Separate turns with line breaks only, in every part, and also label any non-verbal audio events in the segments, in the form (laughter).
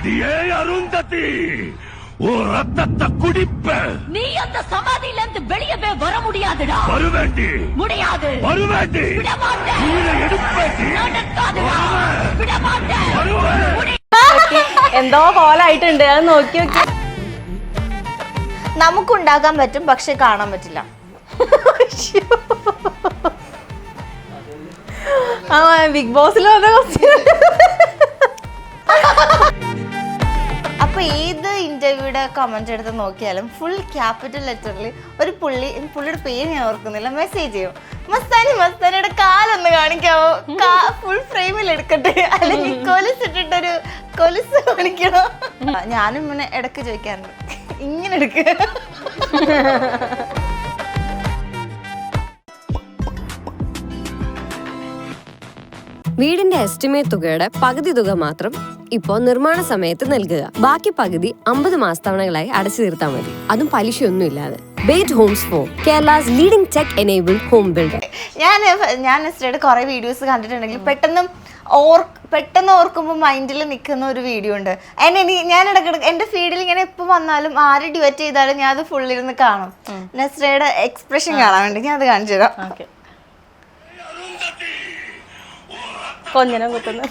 அடியே அருந்ததி உன் ரத்தத்தை குடிப்ப
நீ அந்த சமாதியில இருந்து வெளியவே வர முடியாதுடா
வருவேண்டி
முடியாது
வருவேண்டி
விட மாட்டேன்
கீழே எடுப்பேண்டி
நடக்காதுடா விட மாட்டேன்
வருவேன்
എന്തോ കോലായിട്ടുണ്ട് അത് നോക്കി നോക്കി
നമുക്കുണ്ടാക്കാൻ പറ്റും പക്ഷെ കാണാൻ പറ്റില്ല
ആ ബിഗ് ബോസിൽ വന്ന ക്വസ്റ്റ്യൻ
അപ്പൊ ഏത് ഇന്റർവ്യൂടെ കമന്റ് എടുത്ത് നോക്കിയാലും ഫുൾ ക്യാപിറ്റൽ ലെറ്ററിൽ ഒരു പുള്ളി പുള്ളിയുടെ പേര് ഞാൻ ഓർക്കുന്നില്ല. മെസ്സേജ് ചെയ്യും. മസ്താനി മസ്താനിയുടെ കാലൊന്ന് കാണിക്കാവോ? ഫുൾ ഫ്രെയിമിൽ എടുക്കട്ടെ? അല്ലെങ്കിൽ കൊലുസ് ഇട്ടിട്ടൊരു കൊലുസ് കാണിക്കണോ? ഞാനും ഇങ്ങനെ ഇടയ്ക്ക് ചോദിക്കാറുണ്ട്. ഇങ്ങനെ എടുക്കുക
വീടിന്റെ എസ്റ്റിമേറ്റ് തുകയുടെ പകുതി തുക മാത്രം ഇപ്പോൾ നിർമ്മാണ സമയത്ത് നൽകുക. ബാക്കി പകുതി അമ്പത് മാസത്തവണകളായി അടച്ചു തീർത്താൽ മതി. അതും പലിശയൊന്നും ഇല്ലാതെ ബേറ്റ് homes for Kerala's leading tech enabled home builder
ഞാൻ ഞാൻ നെസ്റ്റയുടെ കുറേ വീഡിയോസ് കണ്ടിട്ടുണ്ടെങ്കിൽ പെട്ടെന്ന് ഓർ പെട്ടെന്ന് ഓർക്കുമ്പോൾ മൈൻഡിൽ നിൽക്കുന്ന ഒരു വീഡിയോ ഉണ്ട്. എന്നെ ഇനി ഞാൻ ഇടയ്ക്കിടയ്ക്ക് എന്റെ ഫീഡിൽ ഇങ്ങനെ എപ്പോൾ വന്നാലും ആര് ഡ്യുവറ്റ് ചെയ്താലും ഞാൻ അത് ഫുള്ളിരുന്ന് കാണും. നെസ്രയുടെ എക്സ്പ്രഷൻ കാണാൻ വേണ്ടി ഞാൻ അത് കാണിച്ചു തരാം.
ഓക്കെ. കൊഞ്ഞനം കുത്തുന്നു.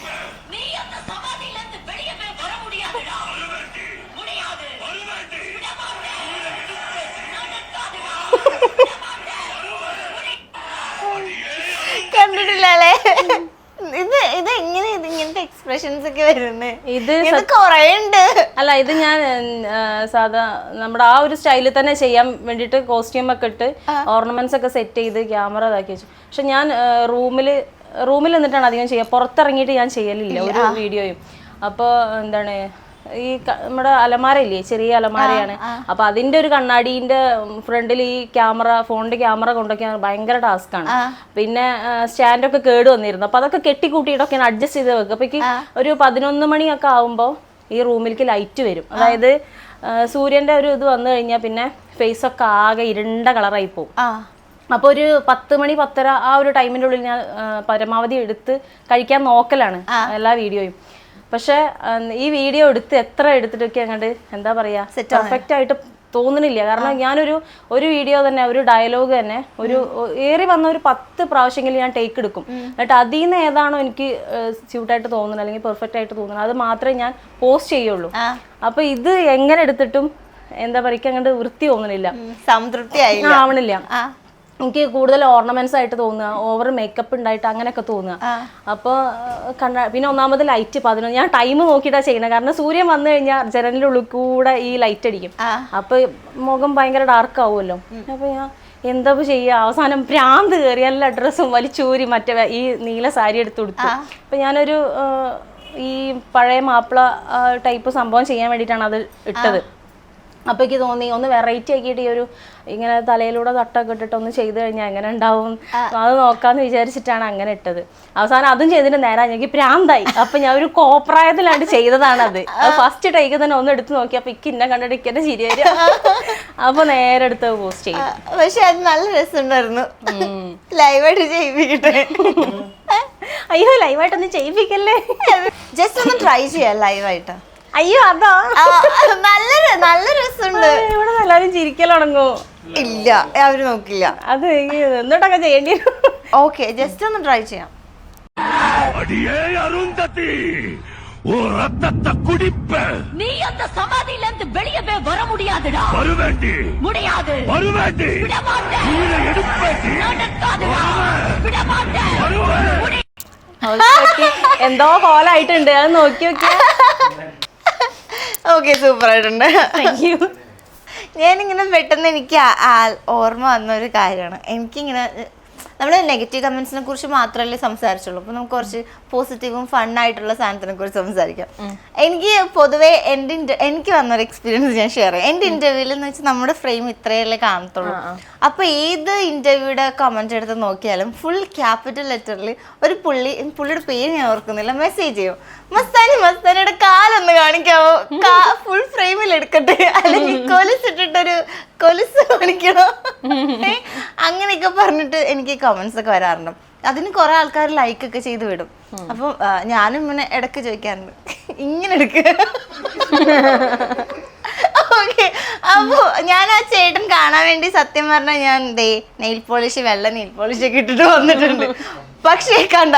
കണ്ടിട്ടില്ലല്ലേ? ഇത് ഇത് എങ്ങനെ ഇത് ഇങ്ങനത്തെ എക്സ്പ്രഷൻസ് ഒക്കെ വരുന്നത്
ഇത്
ഇത്
സത്യം-
കുറേ ഉണ്ട്
അല്ല ഇത് ഞാൻ സാധാ നമ്മുടെ ആ ഒരു സ്റ്റൈലിൽ തന്നെ ചെയ്യാൻ വേണ്ടിയിട്ട് കോസ്റ്റ്യൂം ഒക്കെ ഇട്ട് ഓർണമെന്റ്സ് ഒക്കെ സെറ്റ് ചെയ്ത് ക്യാമറ ഇതാക്കി വെച്ചു. പക്ഷെ ഞാൻ റൂമിൽ റൂമിൽ നിന്നിട്ടാണ് അധികം ചെയ്യുക പുറത്തിറങ്ങിയിട്ട് ഞാൻ ചെയ്യലില്ല ഒരു വീഡിയോയും അപ്പോൾ എന്താണ് ഈ നമ്മുടെ അലമാരയില്ലേ ചെറിയ അലമാരയാണ്. അപ്പൊ അതിന്റെ ഒരു കണ്ണാടിന്റെ ഫ്രണ്ടിൽ ഈ ക്യാമറ ഫോണിന്റെ ക്യാമറ കൊണ്ടൊക്കെ ഭയങ്കര ടാസ്ക് ആണ്. പിന്നെ സ്റ്റാൻഡൊക്കെ കേട് വന്നിരുന്നു. അപ്പൊ അതൊക്കെ കെട്ടിക്കൂട്ടിയിട്ടൊക്കെയാണ് അഡ്ജസ്റ്റ് ചെയ്ത് വെക്കുക. അപ്പൊ ഒരു പതിനൊന്ന് മണിയൊക്കെ ആവുമ്പോൾ ഈ റൂമിലേക്ക് ലൈറ്റ് വരും. അതായത് സൂര്യന്റെ ഒരു ഇത് വന്നു കഴിഞ്ഞാൽ പിന്നെ ഫേസ് ഒക്കെ ആകെ ഇരുണ്ട കളറായി പോകും
അപ്പൊ
അപ്പോൾ ഒരു പത്ത് മണി പത്തര ആ ഒരു ടൈമിന്റെ ഉള്ളിൽ ഞാൻ പരമാവധി എടുത്ത് കഴിക്കാൻ നോക്കലാണ് എല്ലാ വീഡിയോയും പക്ഷെ ഈ വീഡിയോ എടുത്ത് എത്ര എടുത്തിട്ടൊക്കെ അങ്ങോട്ട് എന്താ പറയാ പെർഫെക്റ്റ് ആയിട്ട് തോന്നുന്നില്ല. കാരണം ഞാനൊരു ഒരു വീഡിയോ തന്നെ ഒരു ഡയലോഗ് തന്നെ ഒരു ഏറി വന്ന ഒരു പത്ത് പ്രാവശ്യമെങ്കിലും ഞാൻ ടേക്ക് എടുക്കും. എന്നിട്ട് അതിൽ നിന്ന് ഏതാണോ എനിക്ക് സ്യൂട്ടായിട്ട് തോന്നുന്നത് അല്ലെങ്കിൽ പെർഫെക്റ്റ് ആയിട്ട് തോന്നുന്നത് അത് മാത്രമേ ഞാൻ പോസ്റ്റ് ചെയ്യുള്ളൂ. അപ്പൊ ഇത് എങ്ങനെ എടുത്തിട്ടും എന്താ പറയുക അങ്ങോട്ട് വൃത്തി തോന്നുന്നില്ല.
സംതൃപ്തി
ആവണില്ല. എനിക്ക് കൂടുതൽ ഓർണമെന്റ്സ് ആയിട്ട് തോന്നുക ഓവർ മേക്കപ്പ് ഉണ്ടായിട്ട് അങ്ങനെയൊക്കെ തോന്നുക. അപ്പോൾ കണ്ട പിന്നെ ഒന്നാമത് ലൈറ്റ് പതിനൊന്ന്. ഞാൻ ടൈം നോക്കിയിട്ടാണ് ചെയ്യുന്നത് കാരണം സൂര്യൻ വന്നു കഴിഞ്ഞാൽ ജനലിന്റെ ഉള്ളിൽ കൂടെ ഈ ലൈറ്റ് അടിക്കും. അപ്പൊ മുഖം ഭയങ്കര ഡാർക്ക് ആവുമല്ലോ. അപ്പൊ ഞാൻ എന്താ ചെയ്യുക അവസാനം ഭ്രാന്ത് കയറി എല്ലാ ഡ്രസ്സും വലിച്ചൂരി മറ്റേ ഈ നീല സാരി എടുത്തു കൊടുത്തു അപ്പൊ ഞാനൊരു ഈ പഴയ മാപ്പിള ടൈപ്പ് സംഭവം ചെയ്യാൻ വേണ്ടിയിട്ടാണ് അത് ഇട്ടത്. അപ്പോൾ എനിക്ക് തോന്നി ഒന്ന് വെറൈറ്റി ആക്കിയിട്ട് ഈ ഒരു ഇങ്ങനെ തലയിലൂടെ തട്ടൊക്കെ ഇട്ടിട്ട് ഒന്ന് ചെയ്ത് കഴിഞ്ഞാൽ എങ്ങനെ ഉണ്ടാവും? അത് നോക്കാന്ന് വിചാരിച്ചിട്ടാണ് അങ്ങനെ ഇട്ടത്. അവസാനം അതും ചെയ്തിട്ട് നേരെ എനിക്ക് പ്രാന്തായി. അപ്പൊ ഞാൻ ഒരു കോപ്രായത്തിലാണ്ട് ചെയ്തതാണ് അത്. ഫസ്റ്റ് ടൈക്ക് തന്നെ ഒന്ന് എടുത്ത് നോക്കി അപ്പൊ ഇക്ക് ഇന്നെ കണ്ടിട്ട് ഇക്കന്നെ ശരി വരിക. അപ്പൊ നേരെ എടുത്ത് പോസ്റ്റ് ചെയ്തു.
പക്ഷെ അത് നല്ല രസമുണ്ടായിരുന്നു. ലൈവായിട്ട് ചെയ്യിപ്പിക്കട്ടെ.
അയ്യോ ലൈവായിട്ടൊന്നും ചെയ്യിപ്പിക്കല്ലേ? (laughs)
ജസ്റ്റ് ഒന്ന് ട്രൈ ചെയ്യാം ലൈവായിട്ട്.
അയ്യോ അതാ
നല്ല ര- നല്ല രസമുണ്ട്
ഇവിടെ എല്ലാവരും ചിരിക്കലുണങ്ങോ
ഇല്ല അവര് നോക്കില്ല
അത് എനിക്ക് എന്നിട്ടൊക്കെ ചെയ്യേണ്ടി വരും
ഓക്കെ ജസ്റ്റ് ഒന്ന് ട്രൈ ചെയ്യാം
அடியே அருந்ததி உன் ரத்தத்தை குடிப்ப
நீ அந்த சமாதியில இருந்து வெளியவே வர முடியாதுடா
வருவேண்டி
முடியாது
வருவேண்டி
விட மாட்டேன்
கீழே எடுப்பேண்டி
நடக்காதுடா விட மாட்டேன்
வருவேன்
എന്തോ കോലായിട്ടുണ്ട് അത് നോക്കി നോക്കിയാ
ഓക്കെ സൂപ്പർ ആയിട്ടുണ്ട്.
താങ്ക് യു
ഞാനിങ്ങനെ പെട്ടെന്ന് എനിക്ക് ഓർമ്മ വന്ന ഒരു കാര്യമാണ്. എനിക്കിങ്ങനെ നമ്മൾ നെഗറ്റീവ് കമൻസിനെ കുറിച്ച് മാത്രമല്ലേ സംസാരിച്ചുള്ളൂ. അപ്പോൾ നമുക്ക് കുറച്ച് പോസിറ്റീവും ഫണ്ണായിട്ടുള്ള സാധനത്തിനെ കുറിച്ച് സംസാരിക്കാം. എനിക്ക് പൊതുവേ എന്റെ എനിക്ക് വന്നൊരു എക്സ്പീരിയൻസ് ഞാൻ ഷെയർ ചെയ്യാം. എന്റെ ഇന്റർവ്യൂവിൽ എന്ന് വെച്ചാൽ നമ്മുടെ ഫ്രെയിം ഇത്രയല്ലേ കാണത്തുള്ളൂ. അപ്പോൾ ഏത് ഇന്റർവ്യൂടെ കമന്റ് എടുത്ത് നോക്കിയാലും ഫുൾ ക്യാപിറ്റൽ ലെറ്ററിൽ ഒരു പുള്ളി പുള്ളിയുടെ പേര് ഞാൻ ഓർക്കുന്നില്ല. മെസ്സേജ് ചെയ്യും. മസ്താനി മസ്താനിയുടെ കാലൊന്ന് കാണിക്കാവോ? ഫുൾ ഫ്രെയിമിൽ എടുക്കട്ടെ. അല്ലെങ്കിൽ കൊലുസ് ഇട്ടിട്ടൊരു കൊലുസ് കാണിക്കണോ? അങ്ങനെയൊക്കെ പറഞ്ഞിട്ട് എനിക്ക് കമന്റ്സ് ഒക്കെ വരാറുണ്ട്. അതിന് കുറെ ആൾക്കാർ ലൈക്ക് ഒക്കെ ചെയ്ത് വിടും. അപ്പം ഞാനും ഇങ്ങനെ ഇടയ്ക്ക് ചോദിക്കാറുണ്ട്. ഇങ്ങനെ എടുക്കുക ഓക്കെ അപ്പോ ഞാൻ ആ ചേട്ടൻ കാണാൻ വേണ്ടി സത്യം പറഞ്ഞാൽ ഞാൻ ദേ നെയിൽ പോളിഷ് വെള്ള നെയിൽ പോളിഷ് ഒക്കെ ഇട്ടിട്ട് വന്നിട്ടുണ്ട്. പക്ഷേ കണ്ട?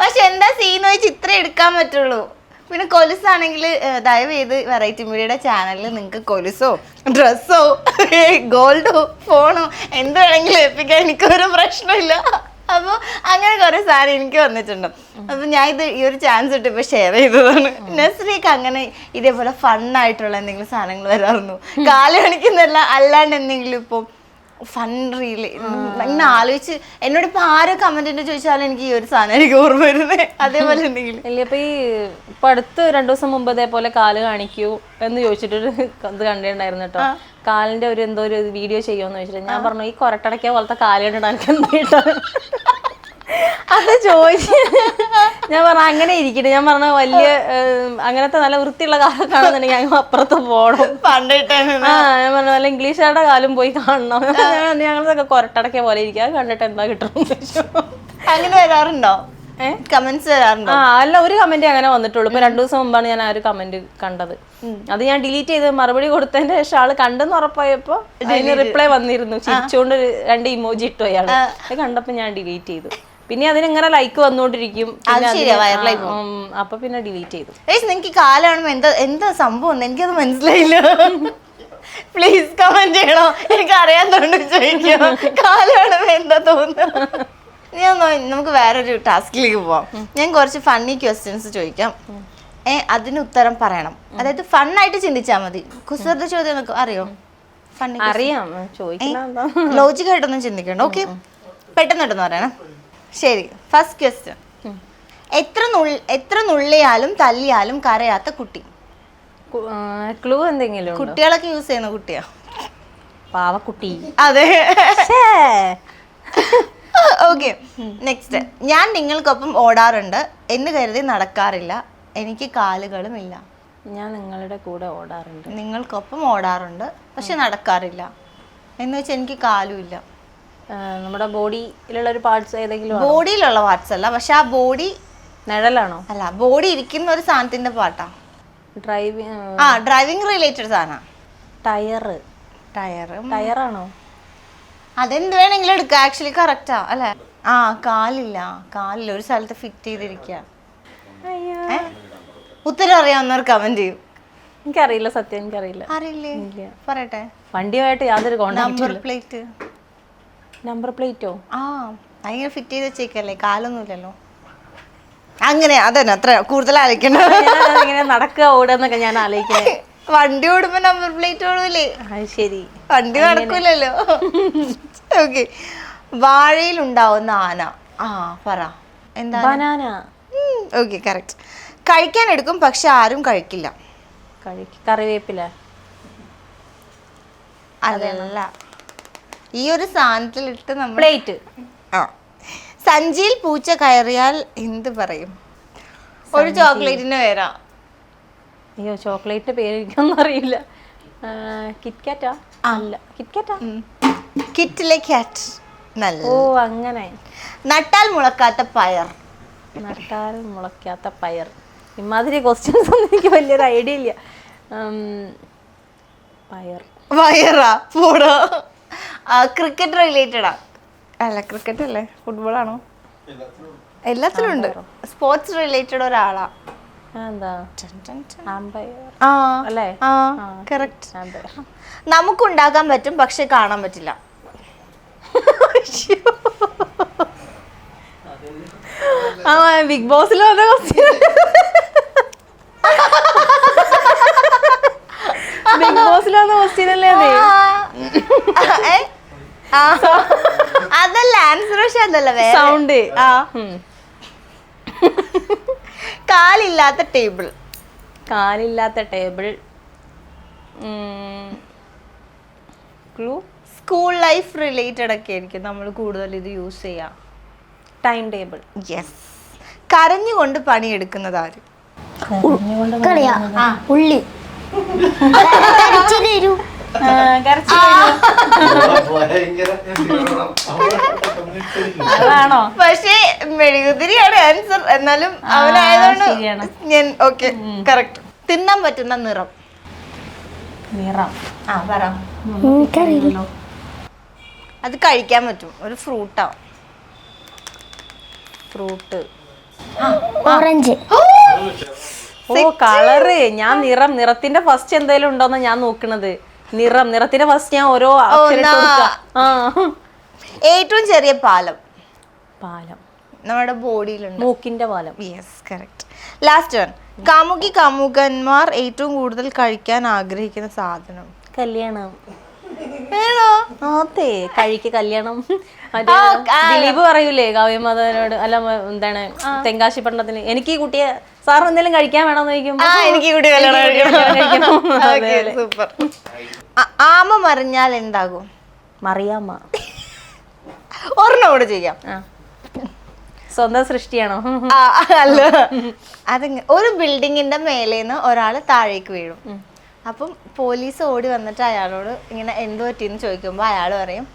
പക്ഷെ എന്താ സീൻ വെച്ച് ഇത്ര എടുക്കാൻ പറ്റുള്ളൂ? പിന്നെ കൊലുസാണെങ്കിൽ ദയവ് ചെയ്ത് വെറൈറ്റി മീഡിയയുടെ ചാനലിൽ നിങ്ങൾക്ക് കൊലുസോ ഡ്രസ്സോ ഗോൾഡോ ഫോണോ എന്ത് വേണമെങ്കിലും ഏൽപ്പിക്കാൻ എനിക്കൊരു പ്രശ്നമില്ല. അപ്പോൾ അങ്ങനെ കുറേ സാധനം എനിക്ക് വന്നിട്ടുണ്ട്. അപ്പോൾ ഞാൻ ഇത് ഈ ഒരു ചാൻസ് ഇട്ട് ഇപ്പോൾ ഷെയർ ചെയ്തതാണ്. നസ്രിക്ക് അങ്ങനെ ഇതേപോലെ ഫണ്ണായിട്ടുള്ള എന്തെങ്കിലും സാധനങ്ങൾ വരാറുന്നു കാൽ കാണിക്കുന്നല്ല അല്ലാണ്ട് എന്തെങ്കിലും ഇപ്പോൾ ഫൺ റീൽ ഇങ്ങനെ ആലോചിച്ച് എന്നോട് ഇപ്പൊ ആരോ കമന്റിന്റെ ചോദിച്ചാലും എനിക്ക് ഈ ഒരു സാധനം എനിക്ക് ഓർമ്മ വരുന്നത് അതേപോലെ എന്തെങ്കിലും.
ഇല്ല ഇപ്പൊ ഈ ഇപ്പൊ അടുത്ത് രണ്ടു ദിവസം മുമ്പ് ഇതേപോലെ കാൽ കാണിക്കൂ എന്ന് ചോദിച്ചിട്ടൊരു ഇത് കണ്ടിട്ടുണ്ടായിരുന്നു കേട്ടോ. കാലിന്റെ ഒരു എന്തോ ഒരു വീഡിയോ ചെയ്യുമെന്ന് ചോദിച്ചിട്ട് ഞാൻ പറഞ്ഞു ഈ കൊരട്ടടക്കിയ പോലത്തെ കാൽ കണ്ടിട്ട് എനിക്ക് എന്ത് അത് ചോദിച്ചു ഞാൻ പറഞ്ഞു അങ്ങനെ ഇരിക്കട്ടെ. ഞാൻ പറഞ്ഞ വലിയ അങ്ങനത്തെ നല്ല വൃത്തിയുള്ള കാലം കാണുന്നുണ്ടെങ്കിൽ ഞങ്ങൾ അപ്പുറത്ത് പോകണം
പണ്ടിട്ട്
ആ ഞാൻ പറഞ്ഞ വല്ല ഇംഗ്ലീഷുകാരുടെ കാലം പോയി കാണണം. ഞങ്ങളതൊക്കെ കൊരട്ടടക്കിയ പോലെ ഇരിക്കുക? കണ്ടിട്ട് എന്താ കിട്ടണം?
അങ്ങനെ വരാറുണ്ടോ? കമന്റ്സ് വരാറുണ്ടോ?
ആ അല്ല ഒരു കമന്റ് അങ്ങനെ വന്നിട്ടുള്ളൂ. ഇപ്പൊ രണ്ടു ദിവസം മുമ്പാണ് ഞാൻ ആ ഒരു കമന്റ് കണ്ടത്. അത് ഞാൻ ഡിലീറ്റ് ചെയ്ത് മറുപടി കൊടുത്തതിന്റെ ശേഷം ആൾ കണ്ടെന്ന് ഉറപ്പായപ്പോ അതിന് റിപ്ലൈ വന്നിരുന്നു. ചിരിച്ചുകൊണ്ട് രണ്ട് ഇമോജി ഇട്ടു അയാൾ. അത് കണ്ടപ്പോ ഞാൻ ഡിലീറ്റ് ചെയ്തു. പിന്നെ അതിനിങ്ങനെ ലൈക്ക് വന്നുകൊണ്ടിരിക്കും
അത് ശരിയാ,
ഉം, അപ്പൊ പിന്നെ ഡിലീറ്റ് ചെയ്തു.
നിങ്ങൾക്ക് കാലാണ് എന്താ എന്താ സംഭവം എനിക്കത് മനസ്സിലായില്ല. പ്ലീസ് കമന്റ് ചെയ്യണോ? എനിക്ക് തോന്നു ചോദിക്കോ. കാലാണ് എന്താ തോന്നുന്നത്? ഞാൻ നമുക്ക് വേറൊരു ടാസ്കിലേക്ക് പോവാം. ഞാൻ കുറച്ച് ഫണ്ണി ക്വസ്റ്റ്യൻസ് ചോദിക്കാം. ഏ അതിന് ഉത്തരം പറയണം. അതായത് ഫണ്ണായിട്ട് ചിന്തിച്ചാൽ മതി. കുസൃത ചോദ്യം നമുക്ക് അറിയോ? ഫണ്ണി
അറിയാം.
ലോജിക്കായിട്ടൊന്നും ചിന്തിക്കണ്ട. ഓക്കെ പെട്ടെന്ന് പെട്ടെന്ന് പറയണം. ശരി ഫസ്റ്റ് ക്വസ്റ്റ്യൻ എത്ര നുള്ളി എത്ര നുള്ളിയാലും തല്ലിയാലും കരയാത്ത കുട്ടി?
ക്ലൂ എന്തെങ്കിലും?
കുട്ടികളൊക്കെ യൂസ് ചെയ്യുന്ന കുട്ടിയാ.
പാവക്കുട്ടി.
അതെ. ഓക്കെ നെക്സ്റ്റ് (laughs) ഞാൻ നിങ്ങൾക്കൊപ്പം ഓടാറുണ്ട്. എന്ന് കരുതി നടക്കാറില്ല. എനിക്ക് കാലുകളും ഇല്ല
ഞാൻ നിങ്ങളുടെ കൂടെ ഓടാറുണ്ട്.
നിങ്ങൾക്കൊപ്പം ഓടാറുണ്ട്. പക്ഷെ നടക്കാറില്ല. എന്ന് വെച്ചാൽ എനിക്ക് കാലും ഇല്ല
നമ്മുടെ ബോഡിയിലുള്ള ഒരു പാർട്സ് ഏതെങ്കിലും?
ബോഡിയിലുള്ള പാർട്സ് അല്ല പക്ഷെ ആ ബോഡി
നിഴലാണോ?
അല്ല ബോഡി ഇരിക്കുന്ന ഒരു സാധനത്തിന്റെ പാട്ടാ.
ഡ്രൈവിംഗ്
ആ ഡ്രൈവിംഗ് റിലേറ്റഡ് സാധന.
ടയർ
ടയർ
ടയറാണോ
അതെന്ത് വേണമെങ്കിലും എടുക്കുക ആക്ച്വലി കറക്റ്റാ അല്ലെ? ആ കാലില്ല. കാലില്ല ഒരു സ്ഥലത്ത് ഫിറ്റ് ചെയ്തിരിക്കുക ഉത്തരം അറിയാവുന്നവർ കമന്റ് ചെയ്യും.
എനിക്കറിയില്ല സത്യം എനിക്കറിയില്ല.
അറിയില്ലേ. പറയട്ടെ.
വണ്ടിയുമായിട്ട് യാതൊരു കോണ്ടാക്ട്
പ്ലേറ്റ്
നമ്പർ പ്ലേറ്റോ
ആ ഭയങ്കര ഫിറ്റ് ചെയ്ത് വെച്ചേക്കല്ലേ കാലൊന്നുമില്ലല്ലോ. അങ്ങനെ അതന്നെ അത്ര കൂടുതൽ ആലോചിക്കണ്ട.
ഇങ്ങനെ നടക്കുക ഓടുക ഞാൻ ആലോചിക്കുന്നത്
വണ്ടി ഓടുമ്പോ നമ്പർ പ്ലേറ്റ് ഓടൂലേ?
ശരി.
വണ്ടി നടക്കൂലല്ലോ. ഓക്കെ വാഴയിൽ ഉണ്ടാവുന്ന ആന. ആ പറ. എന്താ
ബനാന
ഓക്കെ കറക്റ്റ് കഴിക്കാൻ എടുക്കും പക്ഷെ ആരും കഴിക്കില്ല.
കഴിക്ക് കറിവേപ്പില.
അതല്ല. ഈ ഒരു സാധനത്തിലിട്ട് നമ്മൾ
പ്ലേറ്റ്
ആ. സഞ്ചിയിൽ പൂച്ച കയറിയാൽ എന്ത് പറയും? ഒരു ചോക്ലേറ്റിന് പേരാ.
അയ്യോ ചോക്ലേറ്റിന്റെ പേര് എനിക്കൊന്നും അറിയില്ല. കിറ്റ്കാറ്റാ അല്ല. കിറ്റ്കാറ്റാ
കിറ്റിലെ ക്യാറ്റ് നല്ല.
ഓ അങ്ങനെ.
നട്ടാൽ മുളക്കാത്ത പയർ.
നട്ടാൽ മുളക്കാത്ത പയർ. ഇമാതിരി ക്വസ്റ്റ്യൻസ് ഒന്നും എനിക്ക് വലിയൊരു ഐഡിയ ഇല്ല. പയർ.
പയറാ പോടോ. ക്രിക്കറ്റ് റിലേറ്റഡ് റിലേറ്റഡാ അല്ല ക്രിക്കറ്റ് അല്ലേ? ഫുട്ബോൾ ആണോ? എല്ലാത്തിലും ഉണ്ട്. സ്പോർട്സ് റിലേറ്റഡ് ഒരാളാ. ആ ആ നമുക്കുണ്ടാക്കാൻ പറ്റും പക്ഷെ കാണാൻ പറ്റില്ല.
ആ ബിഗ് ബോസിൽ വന്ന ക്വസ്റ്റ്യൻ ബിഗ് ബോസിൽ വന്ന ക്വസ്റ്റ്യൻ അല്ലേ അത്?
ആ. അതല്ല ആൻസർ പക്ഷെ അതല്ല വേറെ.
സൗണ്ട്
ആ. കാലില്ലാത്ത table.
കാലില്ലാത്ത table. Clue
school life related ഒക്കെ ആയിരിക്കും നമ്മൾ കൂടുതൽ ഇത് യൂസ് ചെയ്യാം.
ടൈം ടേബിൾ
യെസ് കരഞ്ഞുകൊണ്ട് പണിയെടുക്കുന്നത് ആര്?
ഉള്ളി (laughs)
അതാണോ? (laughs)
പക്ഷേ മെഴുകുതിരിയാണ് ആൻസർ എന്നാലും അവനായതുകൊണ്ട്. ഞാൻ ഓക്കെ കറക്റ്റ് തിന്നാൻ പറ്റുന്ന നിറം.
നിറം.
ആ പറ. അത് കഴിക്കാൻ പറ്റും. ഒരു ഫ്രൂട്ടാവും
ഫ്രൂട്ട്.
ഓറഞ്ച്.
ഓ! കളറ് ഞാൻ നിറം നിറത്തിന്റെ ഫസ്റ്റ് എന്തെങ്കിലും ഉണ്ടോന്ന് ഞാൻ നോക്കണത്. നിറം നിറത്തിന്റെ ഫസ്റ്റ് ഞാൻ ഓരോ അക്ഷരം ഇട്ട്
നാ.
ആ.
ഏറ്റവും ചെറിയ പാലം.
പാലം.
നമ്മുടെ ബോഡിയിലുണ്ട്.
മൂക്കിന്റെ പാലം.
യെസ് കറക്റ്റ് ലാസ്റ്റ് വൺ കാമുകി കാമുകന്മാർ ഏറ്റവും കൂടുതൽ കഴിക്കാൻ ആഗ്രഹിക്കുന്ന സാധനം.
കല്യാണം. അതെ കഴിക്ക് കല്യാണം. മറ്റേ. ദിലീപ് പറയൂലേ കാവ്യമാധവനോട് അല്ല മ- എന്താണ് തെങ്കാശി പണ്ടത്തിന്. എനിക്ക് ഈ കുട്ടിയെ സാർ എന്തെങ്കിലും കഴിക്കാൻ വേണമെന്ന് ചോദിക്കുമ്പോ
ആ എനിക്ക് കൂടി കല്യാണം
എനിക്ക് കൂടി കല്യാണം കഴിക്കണം. (laughs) അതെ, അതെ.
സൂപ്പർ ആമ മറിഞ്ഞാൽ എന്താകും?
മറിയാമ്മ.
ഒരെണ്ണം കൂടെ ചെയ്യാം.
സ്വന്തം സൃഷ്ടിയാണോ?
അല്ല. അത് ഒരു ബിൽഡിങ്ങിന്റെ മേലേന്ന് ഒരാൾ താഴേക്ക് വീഴും. അപ്പം പോലീസ് ഓടി വന്നിട്ട് അയാളോട് ഇങ്ങനെ എന്ത് പറ്റിയെന്ന് ചോദിക്കുമ്പോൾ അയാൾ പറയും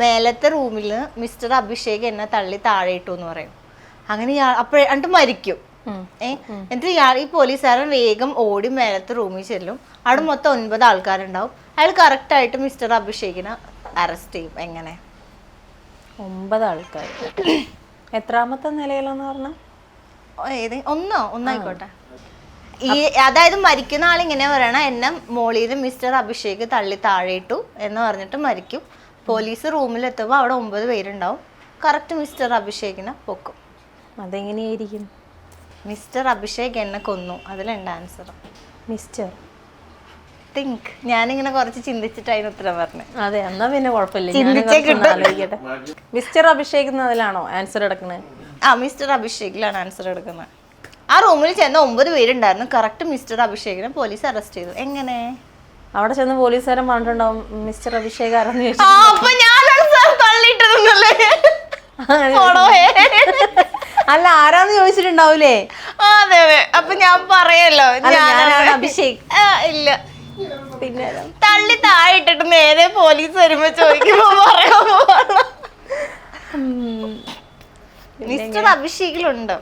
മേലത്തെ റൂമിൽ മിസ്റ്റർ അഭിഷേക് എന്നെ തള്ളി താഴെ ഇട്ടു എന്ന് പറയും. അങ്ങനെ അപ്പോഴേ എന്നിട്ട് മരിക്കും. ഏ? എന്നിട്ട് ഇയാൾ ഈ പോലീസുകാരൻ വേഗം ഓടി മേലത്തെ റൂമിൽ ചെല്ലും. അവിടെ മൊത്തം ഒൻപത് ആൾക്കാരുണ്ടാവും. അയാൾ കറക്റ്റ് ആയിട്ട് മിസ്റ്റർ അഭിഷേകിനെ അറസ്റ്റ് ചെയ്യും. എങ്ങനെ?
ഒമ്പത് ആൾക്കാർ. എത്രാമത്തെ നിലയിലെന്ന് പറഞ്ഞു?
ഏത്? ഒന്നോ? ഒന്നായിക്കോട്ടെ. ഈ അതായത് മരിക്കുന്ന ആൾ ഇങ്ങനെ പറയണ എന്നെ മോളിയിൽ മിസ്റ്റർ അഭിഷേക് തള്ളി താഴെയിട്ടു എന്ന് പറഞ്ഞിട്ട് മരിക്കും. പോലീസ് റൂമിൽ എത്തുമ്പോൾ അവിടെ ഒമ്പത് പേരുണ്ടാവും. കറക്റ്റ് മിസ്റ്റർ അഭിഷേകിനെ പൊക്കും.
അതെങ്ങനെയായിരിക്കും?
മിസ്റ്റർ അഭിഷേക് എന്നെ കൊന്നു. അതിലുണ്ട് ആൻസർ
മിസ്റ്റർ?
തിങ്ക് ഞാനിങ്ങനെ കുറച്ച് ചിന്തിച്ചിട്ടായിരുന്നു ഉത്തരം പറഞ്ഞത്
അതെ എന്നാ പിന്നെ കുഴപ്പമില്ല.
ചിന്തിച്ചേ കിട്ടൂ.
ആലോചിക്കട്ടെ. മിസ്റ്റർ അഭിഷേക് എന്നതിലാണോ ആൻസർ എടുക്കുന്നത്
ആ മിസ്റ്റർ അഭിഷേകിലാണ് ആൻസർ എടുക്കുന്നത്. ആ റൂമിൽ ചെന്ന ഒമ്പത് പേരുണ്ടായിരുന്നു. കറക്റ്റ് മിസ്റ്റർ അഭിഷേകിനെ പോലീസ് അറസ്റ്റ് ചെയ്തു. എങ്ങനെ?
അവിടെ ചെന്ന് പോലീസുകാരൻ പറഞ്ഞിട്ടുണ്ടാവും മിസ്റ്റർ അഭിഷേക് ആരെന്ന്
ആ,
ചോദിച്ചു
അപ്പൊ ഞാനാണ് സാർ തള്ളിയിട്ടതെന്നല്ലേ പോടോ, ഏ.
അല്ല ആരാന്ന് ചോദിച്ചിട്ടുണ്ടാവൂലേ?
ആ, അതെ അതെ. അപ്പൊ ഞാൻ പറയല്ലോ.
അല്ല,
ഞാനാണ്
ഞാനാണ് അഭിഷേക്.
ആ, ഇല്ല.
പിന്നെ
തള്ളി താഴെ ഇട്ടിട്ട് നേരെ പോലീസ് വരുമ്പോ ചോദിക്കുമ്പോ പറയാമോ മിസ്റ്റർ അഭിഷേകിലുണ്ട്.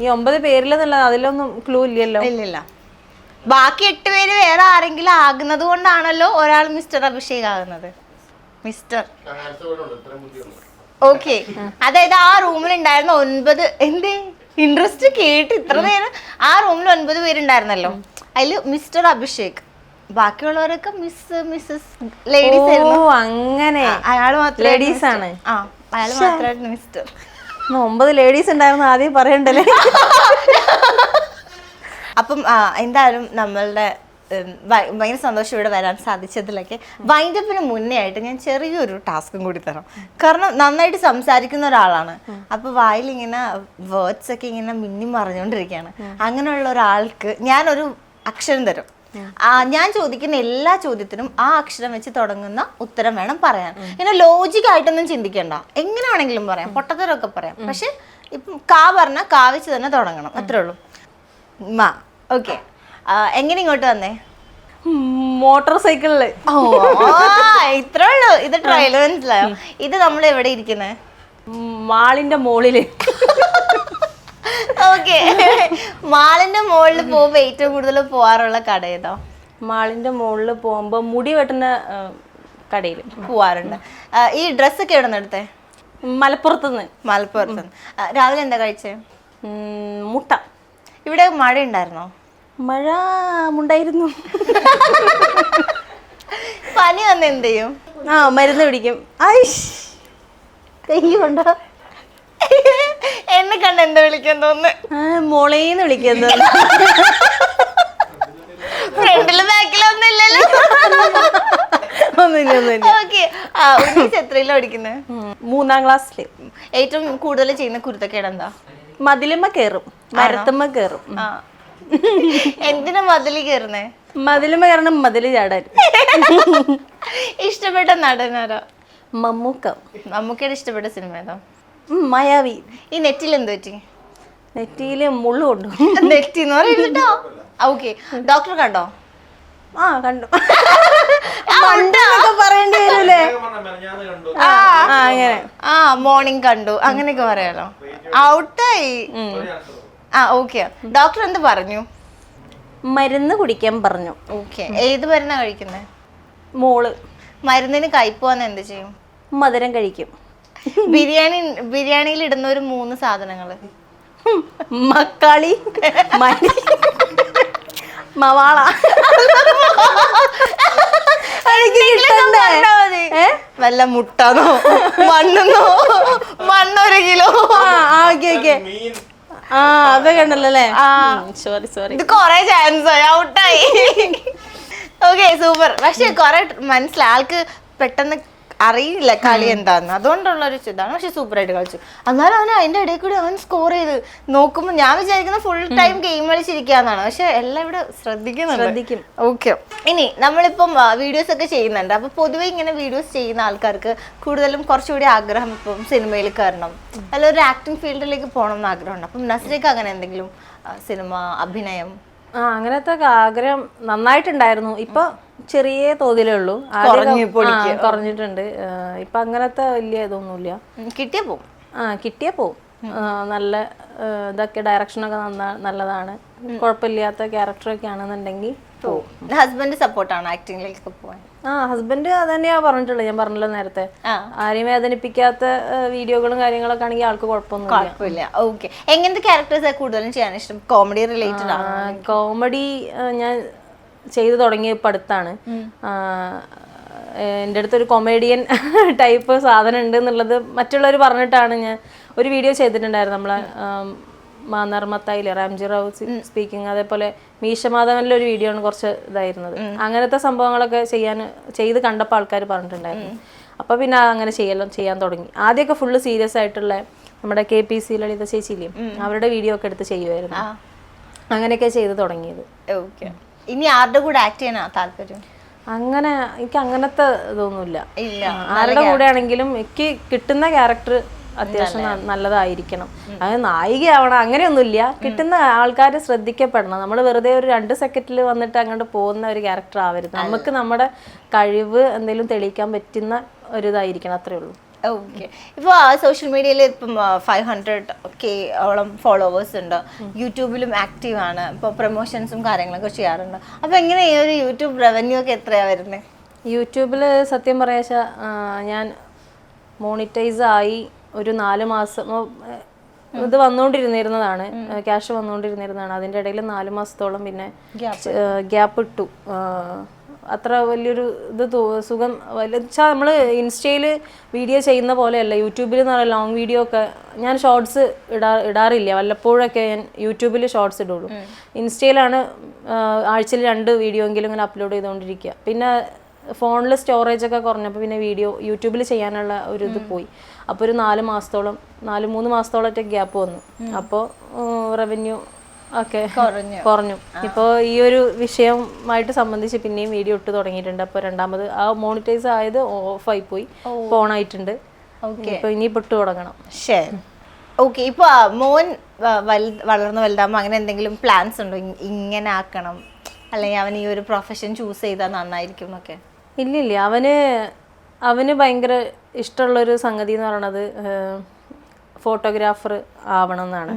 ഈ ഒമ്പത് പേരിലെന്നുള്ളത് അതിലൊന്നും ക്ലൂ ഇല്ലല്ലോ.
ഇല്ലില്ല. ബാക്കി എട്ട് പേര് വേറെ ആരെങ്കിലും ആകുന്നത് കൊണ്ടാണല്ലോ ഒരാൾ മിസ്റ്റർ അഭിഷേക് ആകുന്നത്. മിസ്റ്റർ. ഓക്കെ. അതായത് ആ റൂമിൽ ഉണ്ടായിരുന്ന ഒൻപത് എന്തേ? ഇൻട്രസ്റ്റ് കേട്ട് ഇത്ര നേരം ആ റൂമിൽ ഒൻപത് പേരുണ്ടായിരുന്നല്ലോ. അതിൽ മിസ്റ്റർ അഭിഷേക്. ബാക്കിയുള്ളവരൊക്കെ മിസ് മിസ്സസ് ലേഡീസ് ആയിരുന്നു.
അങ്ങനെ.
അയാൾ മാത്രം
ലേഡീസ് ആണ്.
ആ അയാൾ മാത്രമായിട്ട് മിസ്റ്റർ
ഒമ്പത് ലേഡീസ് ഉണ്ടായിരുന്നു ആദ്യം പറയണ്ടല്ലേ? (laughs)
അപ്പം എന്തായാലും നമ്മളുടെ ഭയങ്കര സന്തോഷം ഇവിടെ വരാൻ സാധിച്ചതിലൊക്കെ വൈൻഡപ്പിന് മുന്നേ ആയിട്ട് ഞാൻ ചെറിയൊരു ടാസ്കും കൂടി തരാം. കാരണം നന്നായിട്ട് സംസാരിക്കുന്ന ഒരാളാണ്. അപ്പൊ വായിൽ ഇങ്ങനെ വേർഡ്സ് ഒക്കെ ഇങ്ങനെ മിന്നി മറിഞ്ഞുകൊണ്ടിരിക്കുകയാണ് അങ്ങനെയുള്ള ഒരാൾക്ക് ഞാനൊരു അക്ഷരം തരും. ഞാൻ ചോദിക്കുന്ന എല്ലാ ചോദ്യത്തിനും ആ അക്ഷരം വെച്ച് തുടങ്ങുന്ന ഉത്തരം വേണം പറയാൻ. ഇങ്ങനെ ലോജിക് ആയിട്ടൊന്നും ചിന്തിക്കണ്ട. എങ്ങനെ വേണമെങ്കിലും പറയാം. പൊട്ടത്തരമൊക്കെ പറയാം. പക്ഷെ ഇപ്പം കാ പറഞ്ഞാൽ കാ വെച്ച് തന്നെ തുടങ്ങണം. അത്രേ ഉള്ളൂ. മാ ഓക്കെ എങ്ങനെ ഇങ്ങോട്ട് വന്നേ?
മോട്ടോർ
സൈക്കിളിൽ. ഇത്രേ ഉള്ളൂ. ഇത് ട്രയൽ മനസ്സിലായോ? ഇത് നമ്മൾ എവിടെ ഇരിക്കുന്നത്
മാളിന്റെ മോളിൽ.
ഓക്കെ. മാളിന്റെ മുകളിൽ പോകുമ്പോ ഏറ്റവും കൂടുതൽ പോവാറുള്ള കട ഏതോ?
മാളിന്റെ മുകളിൽ പോകുമ്പോ മുടി വെട്ടുന്ന കടയിൽ
പോവാറുണ്ട്. ഈ ഡ്രസ് ഒക്കെ എവിടെ നിന്ന്
മലപ്പുറത്തുനിന്ന്.
മലപ്പുറത്തുനിന്ന്. രാവിലെ എന്താ കഴിച്ചേ?
മുട്ട.
ഇവിടെ മഴ ഉണ്ടായിരുന്നോ
മഴ ഉണ്ടായിരുന്നു
പനി വന്ന് എന്ത് ചെയ്യും?
ആ മരുന്ന് പിടിക്കും. ഐഷ്. കൊണ്ടോ.
എന്നെ കണ്ട് എന്താ വിളിക്കാൻ തോന്നുന്നു?
മോളേന്ന് വിളിക്കാൻ
ഫ്രണ്ടിലും ബാക്കിലും ഒന്നും ഇല്ലല്ലോ.
ഒന്നുമില്ല ഒന്നുമില്ല.
ഓക്കെ. ഉന്നീസ് എത്രയിലോ പഠിക്കുന്നത്
ഉം, മൂന്നാം ക്ലാസ്സിൽ.
ഏറ്റവും കൂടുതൽ ചെയ്യുന്ന കുരുത്തക്കേട് എന്താ
മതിലുമ്മ കേറും മരത്തുമ്മ കേറും
ആ. എന്തിനാ മതിൽ കയറുന്നേ
മതിലും കയറണം മതിൽ ചാടാൻ.
ഇഷ്ടപ്പെട്ട നടനാരോ
മമ്മൂക്ക.
മമ്മൂക്കയുടെ ഇഷ്ടപ്പെട്ട സിനിമ ഏതാ?
മയാവി.
ഈ നെറ്റിൽ എന്ത് പറ്റി?
നെറ്റിയിൽ മുള്ളു കൊണ്ടു.
നെറ്റി എന്ന് പറയുന്നുണ്ടോ ഓക്കെ. ഡോക്ടർ കണ്ടോ?
ആ കണ്ടു. പറയേണ്ടി വരൂലേ ആ അങ്ങനെ.
ആ മോർണിംഗ് കണ്ടു. അങ്ങനെയൊക്കെ പറയാലോ. ഔട്ടായി ആ ഓക്കെ ഡോക്ടർ എന്ത് പറഞ്ഞു?
മരുന്ന് കുടിക്കാൻ പറഞ്ഞു.
ഓക്കെ ഏത് മരുന്നാ കഴിക്കുന്നത്
മോൾ.
മരുന്നിന് കയ്പ് എന്ത് ചെയ്യും?
മധുരം കഴിക്കും.
ബിരിയാണി ബിരിയാണിയിൽ ഇടുന്ന ഒരു മൂന്ന് സാധനങ്ങൾ.
മക്കാളി മല്ലി മവാള. നല്ല മുട്ടന്നോ ഏ?
വല്ല മുട്ടാന്നോ മണ്ണെന്നോ മണ്ണൊരു കിലോ.
ആ ഓക്കെ ഓക്കെ. ആ അത് കണ്ടല്ലോ സോറി സോറി
ഇത് കൊറേ ചാൻസ് ആയി ഔട്ടായി ഓക്കെ സൂപ്പർ പക്ഷെ കൊറേ മനസ്സിലായി. ആൾക്ക് പെട്ടെന്ന് അറിയില്ല കളി എന്താന്ന്. അതുകൊണ്ടുള്ള ഒരു ഇതാണ്. പക്ഷെ സൂപ്പർ ആയിട്ട് കളിച്ചു. എന്നാലും അവൻ അതിന്റെ ഇടയിൽ കൂടി അവൻ സ്കോർ ചെയ്ത് നോക്കുമ്പോൾ ഞാൻ വിചാരിക്കുന്ന ഫുൾ ടൈം ഗെയിം കളിച്ചിരിക്കാന്നാണ് പക്ഷെ എല്ലാം ഇവിടെ ശ്രദ്ധിക്കുന്നുണ്ട്.
ശ്രദ്ധിക്കും.
ഓക്കെ ഇനി നമ്മളിപ്പം വീഡിയോസ് ഒക്കെ ചെയ്യുന്നുണ്ട്. അപ്പൊ പൊതുവെ ഇങ്ങനെ വീഡിയോസ് ചെയ്യുന്ന ആൾക്കാർക്ക് കൂടുതലും കുറച്ചുകൂടി ആഗ്രഹം ഇപ്പം സിനിമയിൽ കയറണം. അല്ല ഒരു ആക്ടിങ് ഫീൽഡിലേക്ക് പോകണം എന്ന് ആഗ്രഹമുണ്ട്. അപ്പം നസ്രയ്ക്ക് അങ്ങനെ എന്തെങ്കിലും സിനിമ അഭിനയം
ആ അങ്ങനത്തെ ആഗ്രഹം നന്നായിട്ടുണ്ടായിരുന്നു. ഇപ്പൊ ചെറിയ തോതിലേ ഉള്ളൂ. ആദ്യം-. കുറഞ്ഞിട്ടുണ്ട്. ഇപ്പൊ അങ്ങനത്തെ വലിയ ഇതൊന്നുമില്ല.
കിട്ടിയ പോവും.
ആ കിട്ടിയ പോവും. നല്ല ഇതൊക്കെ ഡയറക്ഷനൊക്കെ നല്ലതാണ്. കുഴപ്പമില്ലാത്ത ക്യാരക്ടറൊക്കെ ആണെന്നുണ്ടെങ്കിൽ പോവും.
ഹസ്ബൻഡ് സപ്പോർട്ടാണ് ആക്ടിങ്ങിലേക്ക് പോവാൻ.
ആ ഹസ്ബൻഡ് അത് തന്നെയാ പറഞ്ഞിട്ടുള്ളത് ഞാൻ പറഞ്ഞല്ലോ നേരത്തെ. ആരെയും വേദനിപ്പിക്കാത്ത വീഡിയോകളും കാര്യങ്ങളൊക്കെ ആണെങ്കിൽ ആൾക്ക് കുഴപ്പമൊന്നും
കുഴപ്പമില്ല. ഓക്കെ എങ്ങനത്തെ ക്യാരക്ടേഴ്സ് കൂടുതലും ചെയ്യാൻ ഇഷ്ടം? കോമഡി റിലേറ്റഡ് ആണ്?
കോമഡി ഞാൻ ചെയ്തു തുടങ്ങിയ ഇപ്പം അടുത്താണ്. ആ, എന്റെ അടുത്തൊരു കൊമേഡിയൻ ടൈപ്പ് സാധനം ഉണ്ട് എന്നുള്ളത് മറ്റുള്ളവർ പറഞ്ഞിട്ടാണ് ഞാൻ ഒരു വീഡിയോ ചെയ്തിട്ടുണ്ടായിരുന്നു നമ്മളെ ആം, മാന്നാർ മത്തായിലെ റാംജി റാവു സ്പീക്കിംഗ് അതേപോലെ മീശമാധവനിലെ ഒരു വീഡിയോ ആണ് കുറച്ച് ഇതായിരുന്നത്. അങ്ങനത്തെ സംഭവങ്ങളൊക്കെ ചെയ്യാൻ ചെയ്ത് കണ്ടപ്പോൾ ആൾക്കാർ പറഞ്ഞിട്ടുണ്ടായിരുന്നു. അപ്പൊ പിന്നെ അങ്ങനെ ചെയ്യലും ചെയ്യാൻ തുടങ്ങി. ആദ്യമൊക്കെ ഫുള്ള് സീരിയസ് ആയിട്ടുള്ള നമ്മുടെ കെ പി സി ലളിത ചേച്ചിയില്ലേ അവരുടെ വീഡിയോ ഒക്കെ എടുത്ത് ചെയ്യുമായിരുന്നു അങ്ങനെയൊക്കെ ചെയ്ത് തുടങ്ങിയത്.
ഇനി ആരുടെ കൂടെ ആക്ട് ചെയ്യാനാ താല്പര്യം?
അങ്ങനെ എനിക്ക് അങ്ങനത്തെ ഇതൊന്നുമില്ല. ആരുടെ കൂടെ ആണെങ്കിലും എനിക്ക് കിട്ടുന്ന ക്യാരക്ടർ അത്യാവശ്യം നല്ലതായിരിക്കണം. അത് നായികയാവണം അങ്ങനെയൊന്നുമില്ല. കിട്ടുന്ന ആൾക്കാർ ശ്രദ്ധിക്കപ്പെടണം. നമ്മൾ വെറുതെ ഒരു രണ്ട് സെക്കൻഡിൽ വന്നിട്ട് അങ്ങോട്ട് പോകുന്ന ഒരു ക്യാരക്ടർ ആവരുത്. നമുക്ക് നമ്മുടെ കഴിവ് എന്തെങ്കിലും തെളിയിക്കാൻ പറ്റുന്ന ഒരു ഇതായിരിക്കണം അത്രേ ഉള്ളൂ.
ഓക്കെ. ഇപ്പോൾ സോഷ്യൽ മീഡിയയിൽ ഇപ്പം ഫൈവ് ഹൺഡ്രഡ് കെ ഓളം ഫോളോവേഴ്സ് ഉണ്ട്. യൂട്യൂബിലും ആക്റ്റീവ് ആണ്. ഇപ്പോൾ പ്രൊമോഷൻസും കാര്യങ്ങളൊക്കെ ചെയ്യാറുണ്ട്. അപ്പോൾ എങ്ങനെ ഈ ഒരു യൂട്യൂബ് റവന്യൂ ഒക്കെ എത്രയാ വരുന്നത്
യൂട്യൂബിൽ സത്യം പറയാച്ച ഞാൻ മോണിറ്റൈസ് ആയി ഒരു നാല് മാസം ഇത് വന്നുകൊണ്ടിരുന്നിരുന്നതാണ് ക്യാഷ് വന്നുകൊണ്ടിരുന്നിരുന്നതാണ്. അതിന്റെ ഇടയിൽ നാല് മാസത്തോളം പിന്നെ ഗ്യാപ്പ്. ഇട്ടു അത്ര വലിയൊരു ഇത് സുഖം വെച്ചാൽ നമ്മൾ ഇൻസ്റ്റയിൽ വീഡിയോ ചെയ്യുന്ന പോലെയല്ല യൂട്യൂബിൽ എന്ന് പറയുന്ന ലോങ് വീഡിയോ ഒക്കെ ഞാൻ ഷോർട്സ് ഇടാ ഇടാറില്ല. വല്ലപ്പോഴൊക്കെ ഞാൻ യൂട്യൂബിൽ ഷോർട്സ് ഇടുള്ളൂ. ഇൻസ്റ്റയിലാണ് ആഴ്ചയിൽ രണ്ട് വീഡിയോ എങ്കിലും ഇങ്ങനെ അപ്ലോഡ് ചെയ്തുകൊണ്ടിരിക്കുക. പിന്നെ ഫോണിൽ സ്റ്റോറേജ് ഒക്കെ കുറഞ്ഞപ്പോൾ പിന്നെ വീഡിയോ യൂട്യൂബിൽ ചെയ്യാനുള്ള ഒരു ഇത് പോയി. അപ്പോൾ ഒരു നാല് മാസത്തോളം നാല് മൂന്ന് മാസത്തോളം മാസത്തോളത്തെ ഗ്യാപ്പ് വന്നു. അപ്പോൾ റവന്യൂ ഒക്കെ
കുറഞ്ഞു.
കുറഞ്ഞു. ഇപ്പോൾ ഈ ഒരു വിഷയമായിട്ട് സംബന്ധിച്ച് പിന്നെയും വീഡിയോ ഇട്ട് തുടങ്ങിയിട്ടുണ്ട്. അപ്പോൾ രണ്ടാമത് ആ മോണിറ്റൈസ് ആയത് ഓഫായി പോയി. ഓൺ ആയിട്ടുണ്ട്. ഇപ്പോൾ ഇനി ഇട്ട് തുടങ്ങണം.
ശരി. ഓക്കെ ഇപ്പോൾ മോൻ വ- വൽ- വളർന്ന് വലുതാകുമ്പോൾ അങ്ങനെ എന്തെങ്കിലും പ്ലാൻസ് ഉണ്ടോ? ഇങ്ങനെ ആക്കണം. അല്ലെങ്കിൽ അവൻ ഈ ഒരു പ്രൊഫഷൻ ചൂസ് ചെയ്താൽ നന്നായിരിക്കും എന്നൊക്കെ.
ഇല്ലില്ല അവന് അവന് ഭയങ്കര ഇഷ്ടമുള്ളൊരു സംഗതി എന്ന് പറയണത് ഫോട്ടോഗ്രാഫർ ആവണം എന്നാണ്.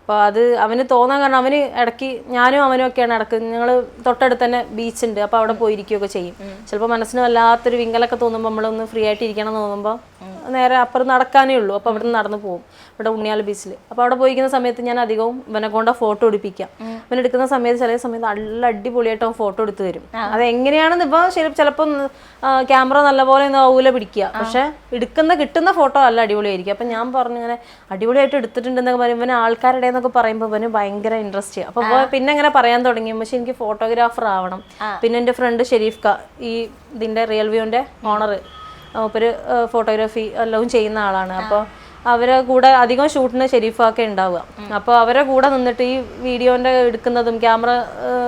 അപ്പോൾ അത് അവന് തോന്നാൻ കാരണം അവന് ഇടയ്ക്ക് ഞാനും അവനും ഒക്കെയാണ് ഇടയ്ക്ക് ഞങ്ങൾ തൊട്ടടുത്ത് തന്നെ ബീച്ച് ഉണ്ട്. അപ്പോൾ അവിടെ പോയിരിക്കുകയൊക്കെ ചെയ്യും. ചിലപ്പോൾ മനസ്സിന് വല്ലാത്തൊരു വിങ്കലൊക്കെ തോന്നുമ്പോൾ നമ്മളൊന്ന് ഫ്രീ ആയിട്ട് ഇരിക്കണം എന്ന് തോന്നുമ്പോൾ നേരെ അപ്പുറം നടക്കാനേ ഉള്ളൂ. അപ്പോൾ അവിടെ നിന്ന് നടന്നു പോകും ഇവിടെ ഉണ്ണിയാൽ ബീച്ചിൽ അപ്പോൾ അവിടെ പോയിക്കുന്ന സമയത്ത് ഞാൻ അധികവും ഇവനെ കൊണ്ട് ഫോട്ടോ എടുപ്പിക്കാം. ഇവൻ എടുക്കുന്ന സമയത്ത് ചില സമയത്ത് നല്ല അടിപൊളിയായിട്ട് അവൻ ഫോട്ടോ എടുത്തു തരും. അത് എങ്ങനെയാണെന്ന് ഇപ്പോൾ ശരി ചിലപ്പോൾ ക്യാമറ നല്ലപോലെ ഒന്ന് ആവൂല പിടിക്കുക. പക്ഷെ എടുക്കുന്ന കിട്ടുന്ന ഫോട്ടോ നല്ല അടിപൊളിയായിരിക്കും. അപ്പം ഞാൻ പറഞ്ഞു ഇങ്ങനെ അടിപൊളിയായിട്ട് എടുത്തിട്ടുണ്ടെന്നൊക്കെ പറയും ഇവന് ആൾക്കാരുടെ എന്നൊക്കെ പറയുമ്പോൾ ഇവന് ഭയങ്കര ഇൻട്രസ്റ്റ് അപ്പോൾ പിന്നെ ഇങ്ങനെ പറയാൻ തുടങ്ങി. പക്ഷെ എനിക്ക് ഫോട്ടോഗ്രാഫർ ആവണം. പിന്നെ എന്റെ ഫ്രണ്ട് ഷെരീഫ് ക ഈ ഇതിന്റെ റിയൽ വ്യൂവിന്റെ ഓണർ ഒരു ഫോട്ടോഗ്രാഫി എല്ലാം ചെയ്യുന്ന ആളാണ്. അപ്പോൾ അവരെ കൂടെ അധികം ഷൂട്ടിന് ഷെരീഫൊക്കെ ഉണ്ടാവുക അപ്പോൾ അവരെ കൂടെ നിന്നിട്ട് ഈ വീഡിയോന്റെ എടുക്കുന്നതും ക്യാമറ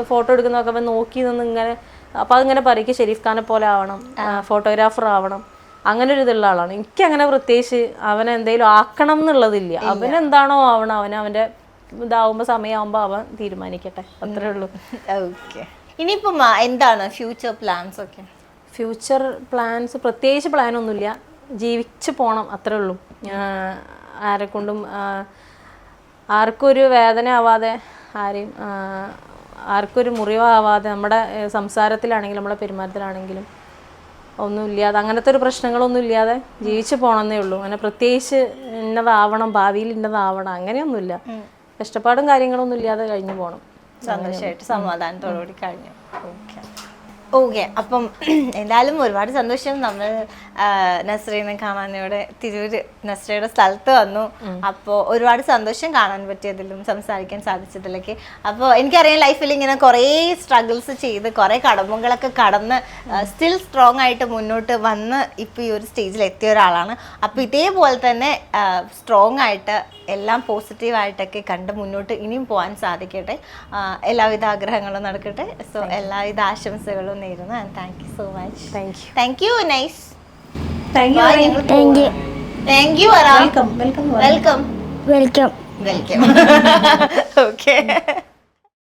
ഫോട്ടോ എടുക്കുന്നതൊക്കെ അവൻ നോക്കി നിന്ന് ഇങ്ങനെ അപ്പോൾ അതിങ്ങനെ പറയ്ക്ക് ഷെരീഫ് ഖാനെ പോലെ ആവണം ഫോട്ടോഗ്രാഫർ ആവണം. അങ്ങനെ ഒരു ഇതുള്ള ആളാണ്. എനിക്ക് അങ്ങനെ പ്രത്യേകിച്ച് അവനെ എന്തെങ്കിലും ആക്കണം എന്നുള്ളതില്ല. അവനെന്താണോ ആവണം അവൻ അവന്റെ ഇതാവുമ്പോൾ സമയമാകുമ്പോൾ അവൻ തീരുമാനിക്കട്ടെ. അത്രേ ഉള്ളൂ.
ഓക്കെ. ഇനിയിപ്പം എന്താണ് ഫ്യൂച്ചർ പ്ലാൻസ് ഒക്കെ?
ഫ്യൂച്ചർ പ്ലാൻസ് പ്രത്യേകിച്ച് പ്ലാനൊന്നുമില്ല ജീവിച്ച് പോകണം അത്രേ ഉള്ളൂ. ആരെക്കൊണ്ടും ആർക്കൊരു ആർക്കും ഒരു വേദന ആവാതെ ആരെയും ആർക്കൊരു ആർക്കും ഒരു മുറിവാവാതെ നമ്മുടെ സംസാരത്തിലാണെങ്കിലും നമ്മുടെ പെരുമാറ്റത്തിലാണെങ്കിലും ഒന്നും ഇല്ലാതെ അങ്ങനത്തെ ഒരു പ്രശ്നങ്ങളൊന്നും ഇല്ലാതെ ജീവിച്ചു പോകണമെന്നേ ഉള്ളൂ. അങ്ങനെ പ്രത്യേകിച്ച് ഇന്നതാവണം ഭാവിയിൽ ഇന്നതാവണം അങ്ങനെയൊന്നുമില്ല. കഷ്ടപ്പാടും കാര്യങ്ങളൊന്നും ഇല്ലാതെ കഴിഞ്ഞു പോകണം
സന്തോഷമായിട്ട് സമാധാനത്തോടുകൂടി കഴിഞ്ഞു. ഓക്കെ. ഓക്കെ അപ്പം എന്തായാലും ഒരുപാട് സന്തോഷം. നമ്മൾ നസ്രീനെ കാണാൻ ഇവിടെ തിരൂര് നസ്രയുടെ സ്ഥലത്ത് വന്നു. അപ്പോൾ ഒരുപാട് സന്തോഷം കാണാൻ പറ്റിയതിലും സംസാരിക്കാൻ സാധിച്ചതിലൊക്കെ. അപ്പോൾ എനിക്കറിയാം ലൈഫിൽ ഇങ്ങനെ കുറേ സ്ട്രഗിൾസ് ചെയ്ത് കുറേ കടമ്പകളൊക്കെ കടന്ന് സ്റ്റിൽ സ്ട്രോങ് ആയിട്ട് മുന്നോട്ട് വന്ന് ഇപ്പോൾ ഈ ഒരു സ്റ്റേജിൽ എത്തിയ ഒരാളാണ്. അപ്പോൾ ഇതേപോലെ തന്നെ സ്ട്രോങ് ആയിട്ട് എല്ലാം പോസിറ്റീവായിട്ടൊക്കെ കണ്ട് മുന്നോട്ട് ഇനിയും പോകാൻ സാധിക്കട്ടെ. എല്ലാവിധ ആഗ്രഹങ്ങളും നടക്കട്ടെ. സോ എല്ലാവിധ ആശംസകളും നേരുന്നു. And thank you so much
thank you
thank you nice
thank
thank you
thank you welcome welcome
welcome
welcome okay